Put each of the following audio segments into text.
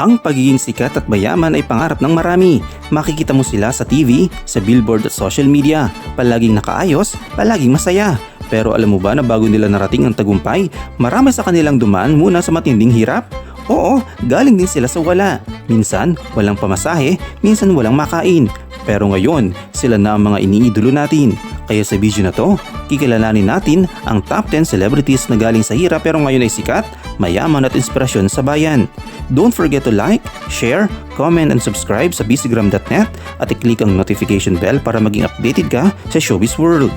Ang pagiging sikat at mayaman ay pangarap ng marami. Makikita mo sila sa TV, sa billboard at social media. Palaging nakaayos, palaging masaya. Pero alam mo ba na bago nila narating ang tagumpay, marami sa kanilang dumaan muna sa matinding hirap? Oo, galing din sila sa wala. Minsan, walang pamasahe, minsan walang makain. Pero ngayon, sila na ang mga iniidolo natin. Kaya sa video na to, kikilalanin natin ang top 10 celebrities na galing sa hirap pero ngayon ay sikat, mayaman at inspirasyon sa bayan. Don't forget to like, share, comment and subscribe sa busygram.net at i-click ang notification bell para maging updated ka sa showbiz world.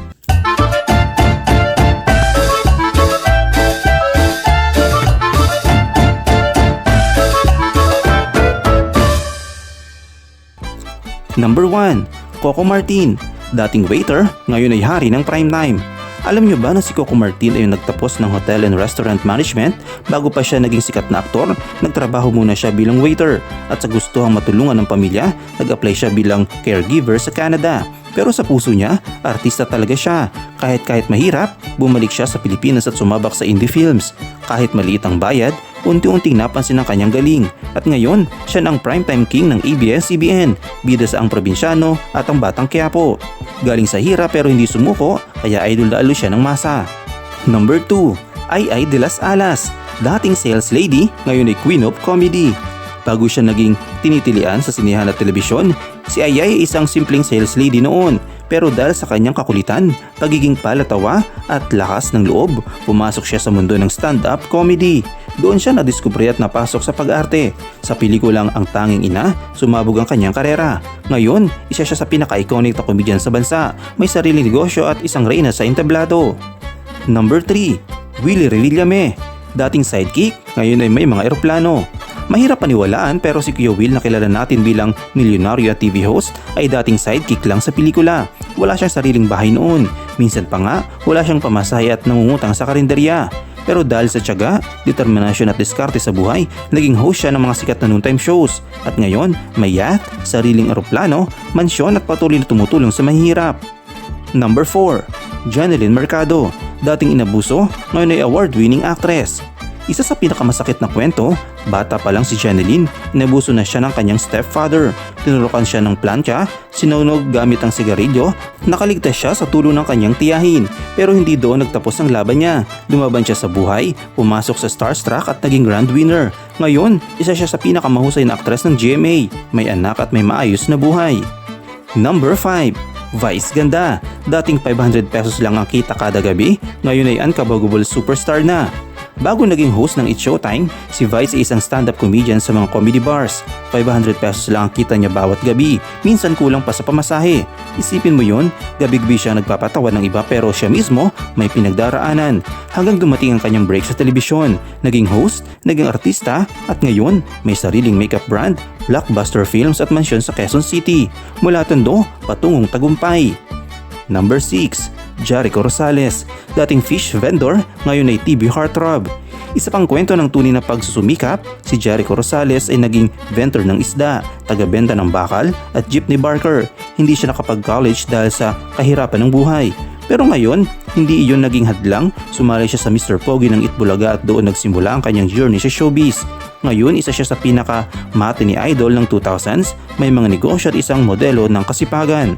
Number 1. Coco Martin. Dating waiter, ngayon ay hari ng primetime. Alam niyo ba na si Coco Martin ay nagtapos ng hotel and restaurant management bago pa siya naging sikat na aktor? Nagtrabaho muna siya bilang waiter at sa gusto ang matulungan ng pamilya, nag-apply siya bilang caregiver sa Canada. Pero sa puso niya, artista talaga siya. Kahit kahit mahirap, bumalik siya sa Pilipinas at sumabak sa indie films. Kahit maliit ang bayad, unti-unting napansin ang kanyang galing. At ngayon, siya na ang primetime king ng ABS-CBN, bida sa ang probinsyano at ang batang Quiapo. Galing sa hirap pero hindi sumuko, kaya idol na alo siya ng masa. Number 2. Ay Ay de las Alas. Dating sales lady, ngayon ay queen of comedy. Bago siya naging tinitilian sa sinihan at telebisyon, si Ayay ay isang simpleng sales lady noon. Pero dahil sa kanyang kakulitan, pagiging palatawa at lakas ng loob, pumasok siya sa mundo ng stand-up comedy. Doon siya nadiskubre at napasok sa pag-arte. Sa pelikulang Ang Tanging Ina, sumabog ang kanyang karera. Ngayon, isa siya sa pinaka-iconic na komedyan sa bansa. May sariling negosyo at isang reyna sa entablado. Number 3. Willie Revillame. Dating sidekick, ngayon ay may mga eroplano. Mahirap paniwalaan pero si Kuya Will na kilala natin bilang milyonaryo at TV host ay dating sidekick lang sa pelikula. Wala siyang sariling bahay noon. Minsan pa nga, wala siyang pamasahe at nangungutang sa karinderya. Pero dahil sa tiyaga, determinasyon at diskarte sa buhay, naging host siya ng mga sikat na noontime shows. At ngayon, may yacht, sariling eroplano, mansyon at patuloy na tumutulong sa mahihirap. Number 4. Janeline Mercado. Dating inabuso, ngayon ay award-winning actress. Isa sa pinakamasakit na kwento, bata pa lang si Janeline, inabuso na siya ng kanyang stepfather. Tinurukan siya ng plancha, sinunog gamit ang sigarilyo, nakaligtas siya sa tulong ng kanyang tiyahin. Pero hindi doon nagtapos ang laban niya. Lumaban siya sa buhay, pumasok sa Starstruck at naging grand winner. Ngayon, isa siya sa pinakamahusay na aktres ng GMA. May anak at may maayos na buhay. Number 5. Vice Ganda. Dating 500 pesos lang ang kita kada gabi, ngayon ay unkabagable superstar na. Bago naging host ng It's Showtime, si Vice ay isang stand-up comedian sa mga comedy bars. 500 pesos lang ang kita niya bawat gabi, minsan kulang pa sa pamasahe. Isipin mo yon, gabi-gabi siya nagpapatawa ng iba pero siya mismo may pinagdaraanan. Hanggang dumating ang kanyang break sa telebisyon, naging host, naging artista, at ngayon may sariling makeup brand, blockbuster films at mansyon sa Quezon City. Mula tondo, patungong tagumpay. Number 6. Jericho Rosales, dating fish vendor, ngayon ay TV heartthrob. Isa pang kwento ng tunay na pagsusumikap, si Jericho Rosales ay naging vendor ng isda, taga-benta ng bakal at jeepney barker. Hindi siya nakapag-college dahil sa kahirapan ng buhay. Pero ngayon, hindi iyon naging hadlang, sumali siya sa Mr. Pogi ng Itbulaga at doon nagsimula ang kanyang journey sa showbiz. Ngayon, isa siya sa pinaka mate ni Idol ng 2000s, may mga negosyo at isang modelo ng kasipagan.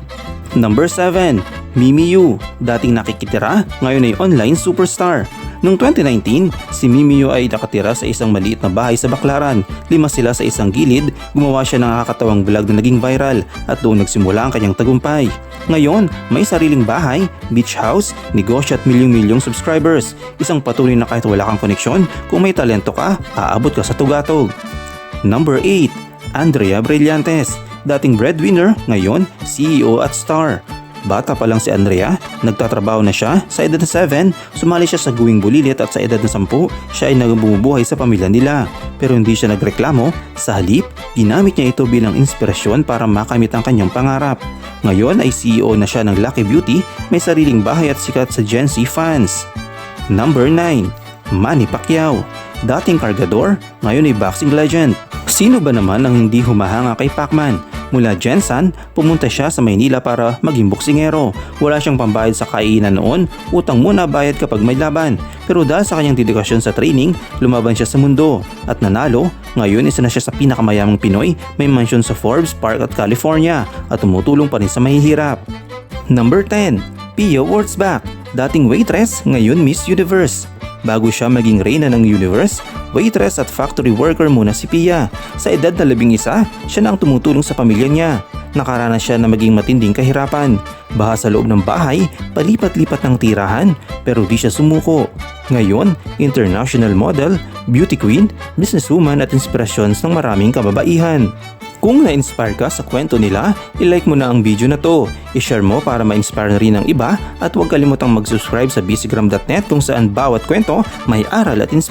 Number 7. Mimi Yu, dating nakikitira, ngayon ay online superstar. Noong 2019, si Mimi Yu ay nakatira sa isang maliit na bahay sa Baclaran. Lima sila sa isang gilid, gumawa siya ng nakakatawang vlog na naging viral at doon nagsimula ang kanyang tagumpay. Ngayon, may sariling bahay, beach house, negosyo at milyong-milyong subscribers. Isang patuloy na kahit wala kang koneksyon, kung may talento ka, aabot ka sa tugatog. Number 8. Andrea Brillantes, dating breadwinner, ngayon CEO at star. Bata pa lang si Andrea, nagtatrabaho na siya, sa edad na 7, sumali siya sa guwing bulilit at sa edad na 10, siya ay nagbumubuhay sa pamilya nila. Pero hindi siya nagreklamo, sa halip, ginamit niya ito bilang inspirasyon para makamit ang kanyang pangarap. Ngayon ay CEO na siya ng Lucky Beauty, may sariling bahay at sikat sa Gen Z fans. Number 9. Manny Pacquiao, dating kargador, ngayon ay boxing legend. Sino ba naman ang hindi humahanga kay Pacman? Mula Jensan, pumunta siya sa Maynila para maging boksingero. Wala siyang pambayad sa kainan noon, utang muna bayad kapag may laban. Pero dahil sa kanyang dedikasyon sa training, lumaban siya sa mundo. At nanalo, ngayon isa na siya sa pinakamayamang Pinoy, may mansyon sa Forbes Park at California at tumutulong pa rin sa mahihirap. Number 10. Pia Wurzbach, dating waitress, ngayon Miss Universe. Bago siya maging reyna ng universe, waitress at factory worker muna si Pia. Sa edad na labing isa, siya na ang tumutulong sa pamilya niya. Nakaranas siya na maging matinding kahirapan. Baha sa loob ng bahay, palipat-lipat ng tirahan, pero di siya sumuko. Ngayon, international model, beauty queen, businesswoman at inspirasyon ng maraming kababaihan. Kung na-inspire ka sa kwento nila, ilike mo na ang video na to, ishare mo para ma-inspire na rin ang iba at huwag kalimutang mag-subscribe sa busygram.net kung saan bawat kwento may aral at inspirasyon.